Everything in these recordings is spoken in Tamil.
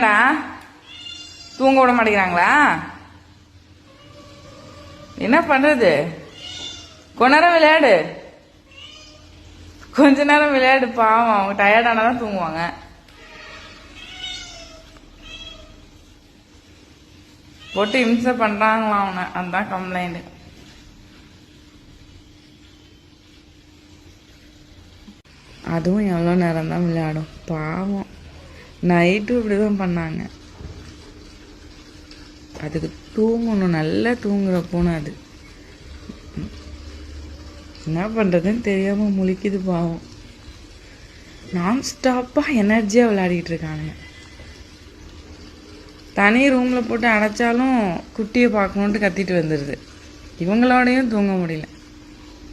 என்னடா? தூங்க விட மாட்டேங்கிறாங்களா? என்ன பண்றது? கொஞ்ச நேரம் விளையாடு. கொஞ்ச நேரம் விளையாடு பாவம். அவங்க டயர்டானா தான் தூங்குவாங்க. போட்டு இம்சை பண்றாங்களா அவனை? அதுதான் கம்ப்ளைண்ட் அதுவும் எவ்வளோ நேரம் தான் விளையாடும். பாவம். நைட்டும் இப்படி தான் பண்ணாங்க. அதுக்கு தூங்கணும் நல்லா தூங்குற பூனை அது. என்ன பண்ணுறதுன்னு தெரியாமல் முழிக்குது பாவம். நான் ஸ்டாப்பாக எனர்ஜியாக விளையாடிட்டு இருக்கானுங்க. தனி ரூமில் போட்டு அடைச்சாலும் குட்டியை பார்க்கணுன்ட்டு கத்திட்டு வந்துடுது இவங்களோடையும் தூங்க முடியல.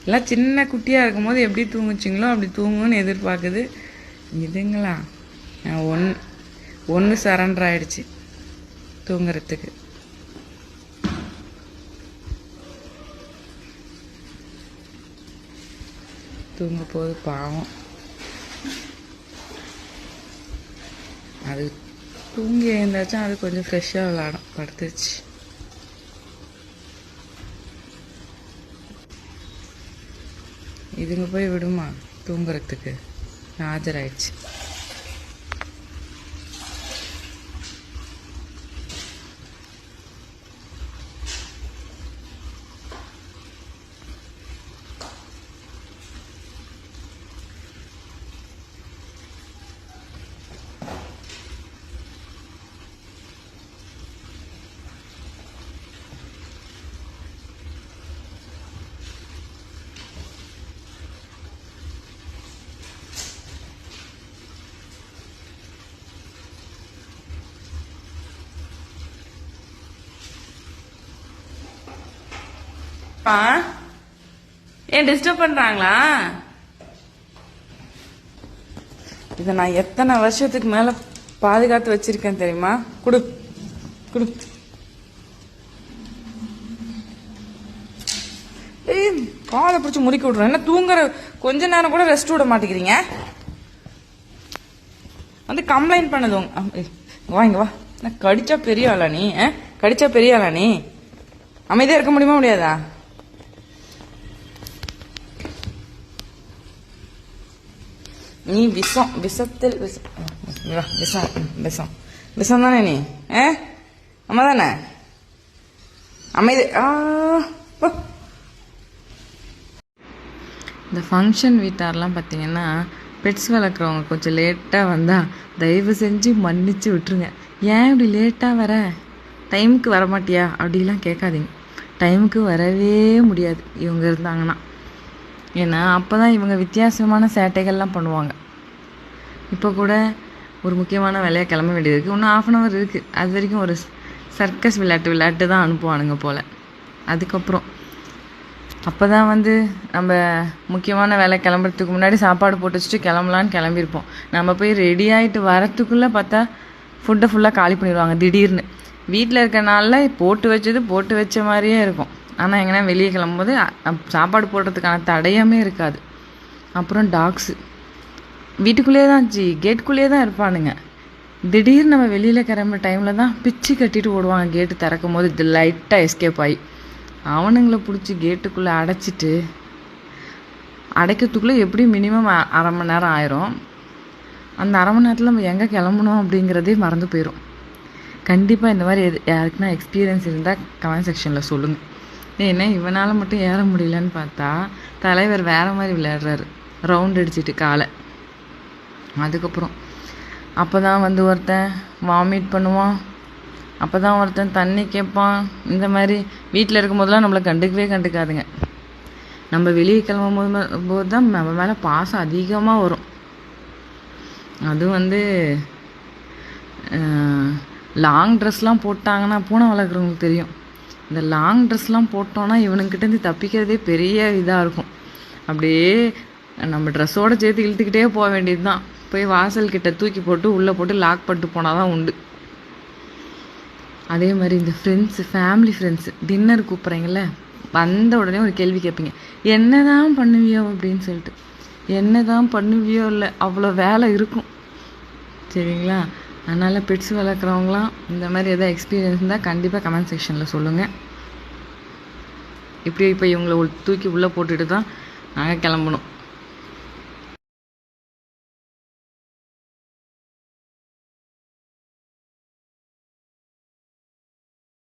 எல்லாம் சின்ன குட்டியாக இருக்கும்போது எப்படி தூங்குச்சிங்களோ அப்படி தூங்குன்னு எதிர்பார்க்குது. இதுங்களா? ஒன்று ஒன்று சரண்டர் ஆயிடுச்சு. தூங்குறதுக்கு. தூங்க போது பாவம். அது தூங்கி எழுந்தாச்சும் அது கொஞ்சம் ஃப்ரெஷ்ஷாக விளாடும் படுத்துச்சு இதுங்க போய் விடுமா தூங்குறதுக்கு? ஆஜராயிடுச்சு. ஏன் டிஸ்டர்ப் பண்றாங்களா? இதை நான் எத்தனை வருஷத்துக்கு மேல பாதுகாத்து வச்சிருக்கேன் தெரியுமா? குடு. குடு. ஏய் காலை பிடிச்சி முறுக்கி விட்றோம் என்ன தூங்குற கொஞ்ச நேரம் கூட ரெஸ்ட் விட மாட்டேங்கிறீங்க? வந்து கம்ப்ளைண்ட் பண்ணுது உங்க வா இங்க வா. நான் கடிச்சா பெரிய ஆளா நீ கடிச்சா பெரிய ஆளா நீ? அமைதியா இருக்க முடியுமா முடியாதா? நீ விஷம் விஷத்தில் விஷம் விஷம் விஷம் விஷம் தானே நீ ஏ அம்மா தானே அமைதி இந்த ஃபங்க்ஷன் வீட்டாரெலாம் பார்த்தீங்கன்னா பெட்ஸ் வளர்க்குறவங்க கொஞ்சம் லேட்டாக வந்தால் தயவு செஞ்சு மன்னிச்சு விட்டுருங்க. ஏன் இப்படி லேட்டாக வர? டைமுக்கு வர மாட்டியா அப்படிலாம் கேட்காதீங்க. டைமுக்கு வரவே முடியாது. இவங்க இருந்தாங்கன்னா. ஏன்னா அப்போ தான் இவங்க வித்தியாசமான சேட்டைகள்லாம் பண்ணுவாங்க. இப்போ கூட ஒரு முக்கியமான வேலையாக கிளம்ப வேண்டியது இருக்குது இன்னும் ஆஃப் அன் ஹவர் இருக்குது அது வரைக்கும் ஒரு சர்க்கஸ் விளையாட்டு விளையாட்டு தான் அனுப்புவானுங்க போல். அதுக்கப்புறம் அப்போ தான் வந்து நம்ம முக்கியமான வேலை கிளம்புறதுக்கு முன்னாடி சாப்பாடு போட்டு வச்சுட்டு கிளம்பலான்னு கிளம்பியிருப்போம். நம்ம போய் ரெடி ஆகிட்டு வரத்துக்குள்ளே பார்த்தா ஃபுட்டை ஃபுல்லாக காலி பண்ணிடுவாங்க திடீர்னு. வீட்டில் இருக்கிறனால நாளில் போட்டு வச்சது போட்டு வச்ச மாதிரியே இருக்கும். ஆனால் எங்கன்னா வெளியே கிளம்பும்போது சாப்பாடு போடுறதுக்கான தடையமே இருக்காது. அப்புறம் டாக்ஸு வீட்டுக்குள்ளேயே தான் ஜி கேட்டுக்குள்ளேயே தான் இருப்பானுங்க. திடீர்னு நம்ம வெளியில் கிளம்புற டைமில் தான் பிச்சு கட்டிட்டு ஓடுவாங்க கேட்டு திறக்கும் போது இது லைட்டாக எஸ்கேப் ஆகி அவனுங்களை பிடிச்சி கேட்டுக்குள்ளே அடைச்சிட்டு அடைக்கிறதுக்குள்ளே எப்படி மினிமம் அரை மணி நேரம் ஆயிரும். அந்த அரை மணி நேரத்தில் நம்ம எங்கே கிளம்பணும் அப்படிங்கிறதே மறந்து போயிடும் கண்டிப்பாக இந்த மாதிரி எது யாருக்குன்னா எக்ஸ்பீரியன்ஸ் இருந்தால் கமெண்ட் செக்ஷனில் சொல்லுங்கள் ஏன்னா இவனால் மட்டும் ஏற முடியலன்னு பார்த்தா தலைவர் வேறு மாதிரி விளையாடுறாரு. ரவுண்ட் அடிச்சிட்டு காலை. அதுக்கப்புறம் அப்போ தான் வந்து ஒருத்தன் வாமிட் பண்ணுவான். அப்போ தான் ஒருத்தன் தண்ணி கேட்பான். இந்த மாதிரி வீட்டில் இருக்கும்போதெல்லாம் நம்மளை கண்டுக்கவே கண்டுக்காதுங்க. நம்ம வெளியே கிளம்பும் போது போது தான் நம்ம மேலே பாசம் அதிகமாக வரும். அது வந்து லாங் ட்ரெஸ்லாம் போட்டாங்கன்னா பூனை வளர்க்குறவங்களுக்கு தெரியும். இந்த லாங் ட்ரெஸ்லாம் போட்டோன்னா இவனுங்கிட்டேருந்து தப்பிக்கிறதே பெரிய இதாக இருக்கும். அப்படியே நம்ம ட்ரெஸ்ஸோட சேர்த்து இழுத்துக்கிட்டே போக வேண்டியது தான் போய் வாசல்கிட்ட தூக்கி போட்டு உள்ளே போட்டு லாக் பண்ணிட்டு போனால் தான் உண்டு. அதே மாதிரி இந்த ஃப்ரெண்ட்ஸு ஃபேமிலி ஃப்ரெண்ட்ஸு டின்னர் கூப்பிட்றீங்கள வந்த உடனே ஒரு கேள்வி கேட்பீங்க. என்ன தான் பண்ணுவியோ? அப்படின்னு சொல்லிட்டு. என்ன தான் பண்ணுவியோ இல்லை அவ்வளோ வேலை இருக்கும். சரிங்களா? அதனால் பெட்ஸ் வளர்க்குறவங்களாம் இந்த மாதிரி எதாவது எக்ஸ்பீரியன்ஸ் இருந்தால் கண்டிப்பாக கமெண்ட் செக்ஷனில் சொல்லுங்கள் இப்படி இப்போ இவங்களை தூக்கி உள்ளே போட்டுட்டு தான் நாங்கள் கிளம்பணும்.